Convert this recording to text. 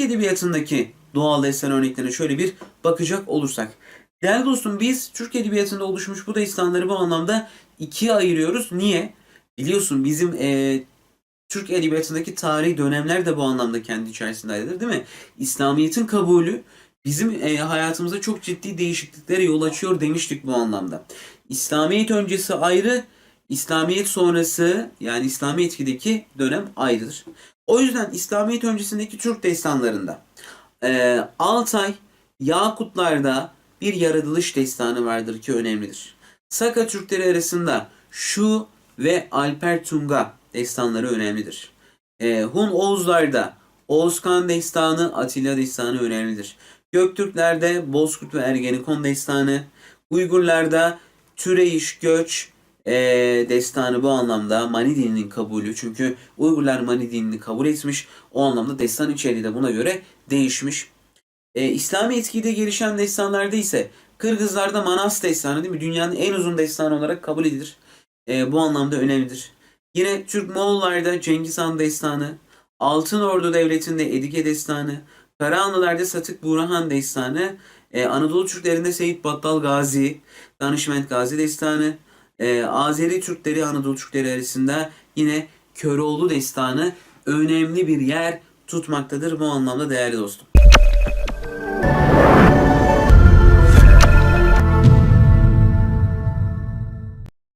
Edebiyatındaki doğal destan örneklerine şöyle bir bakacak olursak. Değerli dostum biz Türk Edebiyatı'nda oluşmuş bu destanları bu anlamda ikiye ayırıyoruz. Niye? Biliyorsun bizim e, Türk Edebiyatı'ndaki tarihi dönemler de bu anlamda kendi içerisindeydir değil mi? İslamiyet'in kabulü bizim e, hayatımıza çok ciddi değişikliklere yol açıyor demiştik bu anlamda. İslamiyet öncesi ayrı, İslamiyet sonrası yani İslami etkideki dönem ayrıdır. O yüzden İslamiyet öncesindeki Türk destanlarında e, Altay, Yakutlar'da bir yaratılış destanı vardır ki önemlidir. Saka Türkleri arasında Şu ve Alper Tunga destanları önemlidir. E, Hun Oğuzlar'da Oğuzkan destanı, Atilla destanı önemlidir. Göktürklerde Bozkurt ve Ergenekon destanı, Uygurlarda Türeyiş, Göç e, destanı bu anlamda Mani dininin kabulü. Çünkü Uygurlar Mani dinini kabul etmiş. O anlamda destan içeriği de buna göre değişmiş. E, İslami etkide gelişen destanlarda ise Kırgızlarda Manas destanı değil mi? Dünyanın en uzun destanı olarak kabul edilir. E, bu anlamda önemlidir. Yine Türk Moğollarda Cengiz Han destanı, Altın Ordu Devleti'nde Edike destanı, Karahanlılarda Satık Burhan destanı, e, Anadolu Türklerinde Seyit Battal Gazi, Danışment Gazi destanı, e, Azeri Türkleri Anadolu Türkleri arasında yine Köroğlu destanı önemli bir yer tutmaktadır bu anlamda değerli dostum.